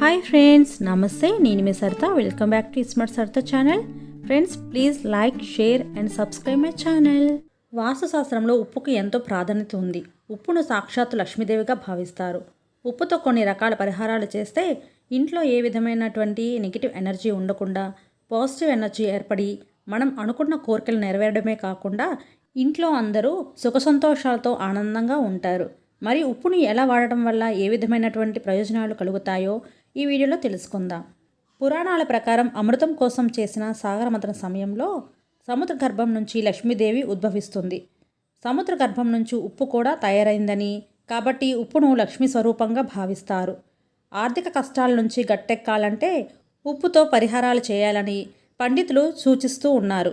Hi friends నమస్తే నేను మీ Saritha. Welcome back to smart Saritha channel friends please like share and subscribe my channel వాస్తుశాస్త్రంలో ఉప్పుకు ఎంతో ప్రాధాన్యత ఉంది. ఉప్పును సాక్షాత్తు లక్ష్మీదేవిగా భావిస్తారు. ఉప్పుతో కొన్ని రకాల పరిహారాలు చేస్తే ఇంట్లో ఏ విధమైనటువంటి నెగిటివ్ ఎనర్జీ ఉండకుండా పాజిటివ్ ఎనర్జీ ఏర్పడి మనం అనుకున్న కోరికలు నెరవేరడమే కాకుండా ఇంట్లో అందరూ సుఖ సంతోషాలతో ఆనందంగా ఉంటారు. మరి ఉప్పుని ఎలా వాడటం వల్ల ఏ విధమైనటువంటి ప్రయోజనాలు కలుగుతాయో ఈ వీడియోలో తెలుసుకుందాం. పురాణాల ప్రకారం అమృతం కోసం చేసిన సాగరమతన సమయంలో సముద్ర గర్భం నుంచి లక్ష్మీదేవి ఉద్భవిస్తుంది. సముద్ర గర్భం నుంచి ఉప్పు కూడా తయారైందని కాబట్టి ఉప్పును లక్ష్మీ స్వరూపంగా భావిస్తారు. ఆర్థిక కష్టాల నుంచి గట్టెక్కాలంటే ఉప్పుతో పరిహారాలు చేయాలని పండితులు సూచిస్తూ ఉన్నారు.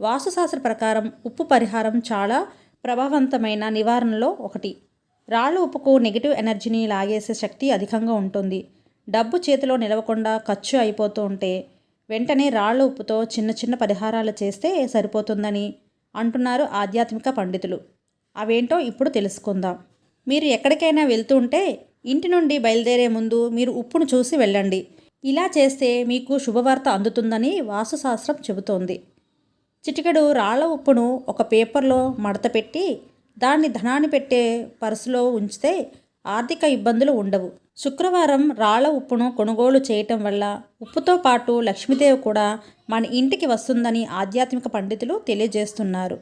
వాస్తుశాస్త్ర ప్రకారం ఉప్పు పరిహారం చాలా ప్రభావవంతమైన నివారణలో ఒకటి. రాళ్ళ ఉప్పుకు నెగిటివ్ ఎనర్జీని లాగేసే శక్తి అధికంగా ఉంటుంది. డబ్బు చేతిలో నిలవకుండా ఖర్చు అయిపోతూ ఉంటే వెంటనే రాళ్ళ ఉప్పుతో చిన్న చిన్న పరిహారాలు చేస్తే సరిపోతుందని అంటున్నారు ఆధ్యాత్మిక పండితులు. అవేంటో ఇప్పుడు తెలుసుకుందాం. మీరు ఎక్కడికైనా వెళ్తుంటే ఇంటి నుండి బయలుదేరే ముందు మీరు ఉప్పును చూసి వెళ్ళండి. ఇలా చేస్తే మీకు శుభవార్త అందుతుందని వాస్తుశాస్త్రం చెబుతోంది. చిటికెడు రాళ్ళ ఉప్పును ఒక పేపర్లో మడతపెట్టి దాన్ని ధనాన్ని పెట్టే పర్సులో ఉంచితే ఆర్థిక ఇబ్బందులు ఉండవు. శుక్రవారం రాళ్ళ ఉప్పును కొనుగోలు చేయటం వల్ల ఉప్పుతో పాటు లక్ష్మీదేవి కూడా మన ఇంటికి వస్తుందని ఆధ్యాత్మిక పండితులు తెలియజేస్తున్నారు.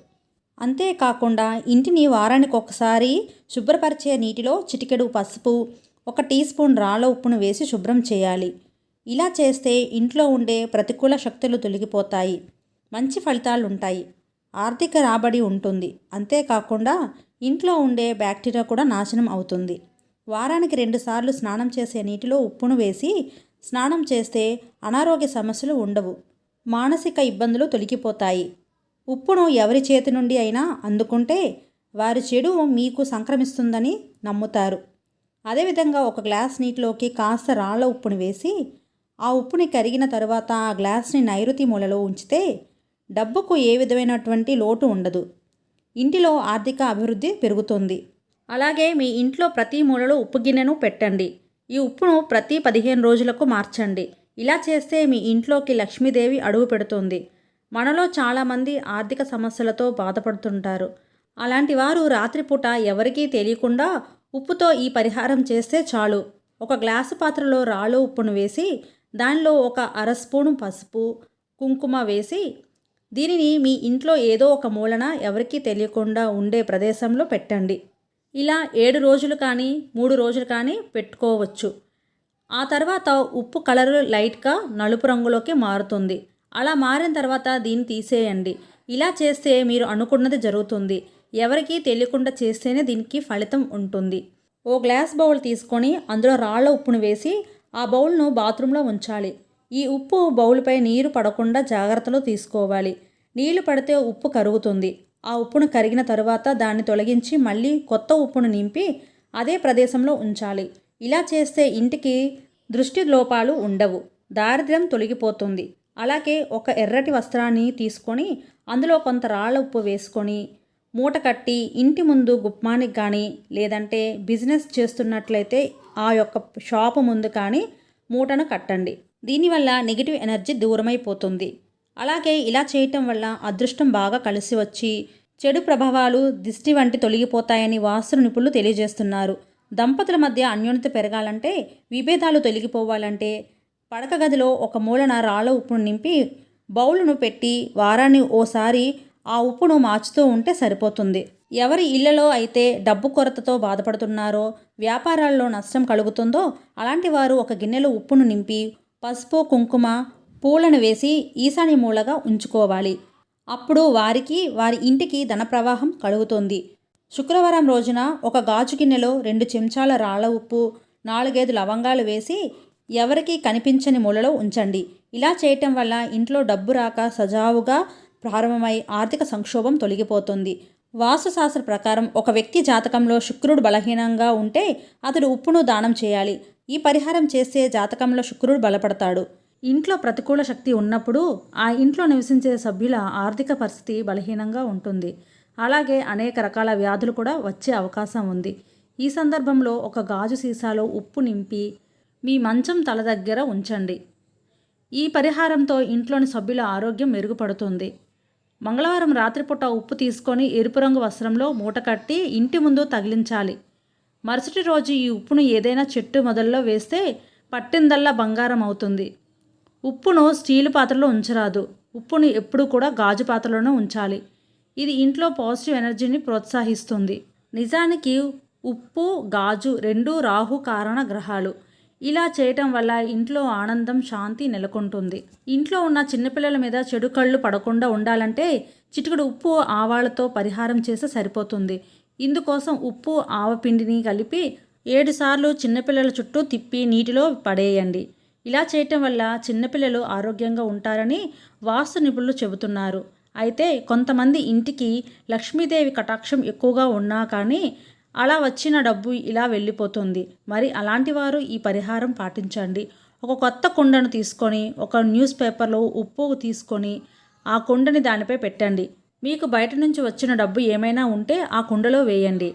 అంతేకాకుండా ఇంటిని వారానికి ఒకసారి శుభ్రపరిచే నీటిలో చిటికెడు పసుపు ఒక టీ స్పూన్ రాళ్ళ ఉప్పును వేసి శుభ్రం చేయాలి. ఇలా చేస్తే ఇంట్లో ఉండే ప్రతికూల శక్తులు తొలగిపోతాయి. మంచి ఫలితాలు ఉంటాయి ఆర్థిక రాబడి ఉంటుంది. అంతేకాకుండా ఇంట్లో ఉండే బ్యాక్టీరియా కూడా నాశనం అవుతుంది. వారానికి రెండుసార్లు స్నానం చేసే నీటిలో ఉప్పును వేసి స్నానం చేస్తే అనారోగ్య సమస్యలు ఉండవు. మానసిక ఇబ్బందులు తొలగిపోతాయి. ఉప్పును ఎవరి చేతి నుండి అయినా అందుకుంటే వారి చెడు మీకు సంక్రమిస్తుందని నమ్ముతారు. అదేవిధంగా ఒక గ్లాస్ నీటిలోకి కాస్త రాళ్ళ ఉప్పును వేసి ఆ ఉప్పుని కరిగిన తరువాత ఆ గ్లాస్ని నైరుతి మూలలో ఉంచితే డబ్బుకు ఏ విధమైనటువంటి లోటు ఉండదు. ఇంటిలో ఆర్థిక అభివృద్ధి పెరుగుతుంది. అలాగే మీ ఇంట్లో ప్రతి మూలలో ఉప్పు గిన్నెను పెట్టండి. ఈ ఉప్పును ప్రతి పదిహేను రోజులకు మార్చండి. ఇలా చేస్తే మీ ఇంట్లోకి లక్ష్మీదేవి అడుగు పెడుతుంది. మనలో చాలామంది ఆర్థిక సమస్యలతో బాధపడుతుంటారు. అలాంటి వారు రాత్రిపూట ఎవరికీ తెలియకుండా ఉప్పుతో ఈ పరిహారం చేస్తే చాలు. ఒక గ్లాసు పాత్రలో రాళ్ళు ఉప్పును వేసి దానిలో ఒక అర స్పూను పసుపు కుంకుమ వేసి దీనిని మీ ఇంట్లో ఏదో ఒక మూలన ఎవరికీ తెలియకుండా ఉండే ప్రదేశంలో పెట్టండి. ఇలా ఏడు రోజులు కానీ మూడు రోజులు కానీ పెట్టుకోవచ్చు. ఆ తర్వాత ఉప్పు కలర్ లైట్గా నలుపు రంగులోకి మారుతుంది. అలా మారిన తర్వాత దీన్ని తీసేయండి. ఇలా చేస్తే మీరు అనుకున్నది జరుగుతుంది. ఎవరికీ తెలియకుండా చేస్తేనే దీనికి ఫలితం ఉంటుంది. ఓ గ్లాస్ బౌల్ తీసుకొని అందులో రాళ్ళ ఉప్పును వేసి ఆ బౌల్ను బాత్రూంలో ఉంచాలి. ఈ ఉప్పు బౌల్పై నీరు పడకుండా జాగ్రత్తలు తీసుకోవాలి. నీళ్ళు పడితే ఉప్పు కరుగుతుంది. ఆ ఉప్పును కరిగిన తరువాత దాన్ని తొలగించి మళ్ళీ కొత్త ఉప్పును నింపి అదే ప్రదేశంలో ఉంచాలి. ఇలా చేస్తే ఇంటికి దృష్టి లోపాలు ఉండవు. దారిద్ర్యం తొలగిపోతుంది. అలాగే ఒక ఎర్రటి వస్త్రాన్ని తీసుకొని అందులో కొంత రాళ్ళ ఉప్పు వేసుకొని మూట కట్టి ఇంటి ముందు గుప్మానికి కానీ లేదంటే బిజినెస్ చేస్తున్నట్లయితే ఆ యొక్క షాపు ముందు కానీ మూటను కట్టండి. దీనివల్ల నెగిటివ్ ఎనర్జీ దూరమైపోతుంది. అలాగే ఇలా చేయటం వల్ల అదృష్టం బాగా కలిసి వచ్చి చెడు ప్రభావాలు దిష్టి వంటి తొలగిపోతాయని వాస్తు నిపుణులు తెలియజేస్తున్నారు. దంపతుల మధ్య అన్యోన్యత పెరగాలంటే విభేదాలు తొలగిపోవాలంటే పడక గదిలో ఒక మూలన రాళ్ళ ఉప్పును నింపి బౌలును పెట్టి వారాన్ని ఓసారి ఆ ఉప్పును మార్చుతూ ఉంటే సరిపోతుంది. ఎవరి ఇళ్ళలో అయితే డబ్బు కొరతతో బాధపడుతున్నారో వ్యాపారాల్లో నష్టం కలుగుతుందో అలాంటి వారు ఒక గిన్నెలో ఉప్పును నింపి పసుపు కుంకుమ పూలను వేసి ఈశాన్య మూలగా ఉంచుకోవాలి. అప్పుడు వారికి వారి ఇంటికి ధన ప్రవాహం కలుగుతుంది. శుక్రవారం రోజున ఒక గాజు గిన్నెలో రెండు చెంచాల రాళ్ళ ఉప్పు నాలుగైదు లవంగాలు వేసి ఎవరికీ కనిపించని మూలలో ఉంచండి. ఇలా చేయటం వల్ల ఇంట్లో డబ్బు రాక సజావుగా ప్రారంభమై ఆర్థిక సంక్షోభం తొలగిపోతుంది. వాస్తుశాస్త్ర ప్రకారం ఒక వ్యక్తి జాతకంలో శుక్రుడు బలహీనంగా ఉంటే అతడు ఉప్పును దానం చేయాలి. ఈ పరిహారం చేస్తే జాతకంలో శుక్రుడు బలపడతాడు. ఇంట్లో ప్రతికూల శక్తి ఉన్నప్పుడు ఆ ఇంట్లో నివసించే సభ్యుల ఆర్థిక పరిస్థితి బలహీనంగా ఉంటుంది. అలాగే అనేక రకాల వ్యాధులు కూడా వచ్చే అవకాశం ఉంది. ఈ సందర్భంలో ఒక గాజు సీసాలో ఉప్పు నింపి మీ మంచం తల దగ్గర ఉంచండి. ఈ పరిహారంతో ఇంట్లోని సభ్యుల ఆరోగ్యం మెరుగుపడుతుంది. మంగళవారం రాత్రిపూట ఉప్పు తీసుకొని ఎరుపు రంగు వస్త్రంలో మూట కట్టి ఇంటి ముందు తగిలించాలి. మరుసటి రోజు ఈ ఉప్పును ఏదైనా చెట్టు మొదల్లో వేస్తే పట్టిందల్లా బంగారం అవుతుంది. ఉప్పును స్టీల్ పాత్రలో ఉంచరాదు. ఉప్పును ఎప్పుడు కూడా గాజు పాత్రలోనే ఉంచాలి. ఇది ఇంట్లో పాజిటివ్ ఎనర్జీని ప్రోత్సహిస్తుంది. నిజానికి ఉప్పు గాజు రెండు రాహు కారణ గ్రహాలు. ఇలా చేయటం వల్ల ఇంట్లో ఆనందం శాంతి నెలకొంటుంది. ఇంట్లో ఉన్న చిన్నపిల్లల మీద చెడు కళ్ళు పడకుండా ఉండాలంటే చిటికడు ఉప్పు ఆవాలతో పరిహారం చేస్తే సరిపోతుంది. ఇందుకోసం ఉప్పు ఆవపిండిని కలిపి ఏడుసార్లు చిన్నపిల్లల చుట్టూ తిప్పి నీటిలో పడేయండి. ఇలా చేయటం వల్ల చిన్నపిల్లలు ఆరోగ్యంగా ఉంటారని వాస్తు నిపుణులు చెబుతున్నారు. అయితే కొంతమంది ఇంటికి లక్ష్మీదేవి కటాక్షం ఎక్కువగా ఉన్నా కానీ అలా వచ్చిన డబ్బు ఇలా వెళ్ళిపోతుంది. మరి అలాంటి వారు ఈ పరిహారం పాటించండి. ఒక కొత్త కుండను తీసుకొని ఒక న్యూస్ పేపర్లో ఉప్పు తీసుకొని ఆ కుండని దానిపై పెట్టండి. మీకు బయట నుంచి వచ్చిన డబ్బు ఏమైనా ఉంటే ఆ కుండలో వేయండి.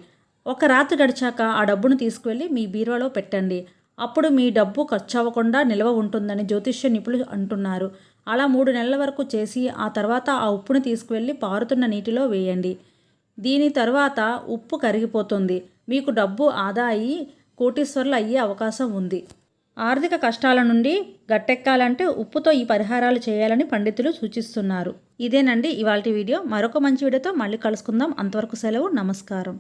ఒక రాత్రి గడిచాక ఆ డబ్బును తీసుకువెళ్ళి మీ బీరువాలో పెట్టండి. అప్పుడు మీ డబ్బు ఖర్చు అవ్వకుండా నిల్వ ఉంటుందని జ్యోతిష్య నిపుణులు అంటున్నారు. అలా మూడు నెలల వరకు చేసి ఆ తర్వాత ఆ ఉప్పును తీసుకువెళ్ళి పారుతున్న నీటిలో వేయండి. దీని తర్వాత ఉప్పు కరిగిపోతుంది. మీకు డబ్బు ఆదా అయ్యి కోటీశ్వర్లు అయ్యే అవకాశం ఉంది. ఆర్థిక కష్టాల నుండి గట్టెక్కాలంటే ఉప్పుతో ఈ పరిహారాలు చేయాలని పండితులు సూచిస్తున్నారు. ఇదేనండి ఇవాళ వీడియో. మరొక మంచి వీడియోతో మళ్ళీ కలుసుకుందాం. అంతవరకు సెలవు. నమస్కారం.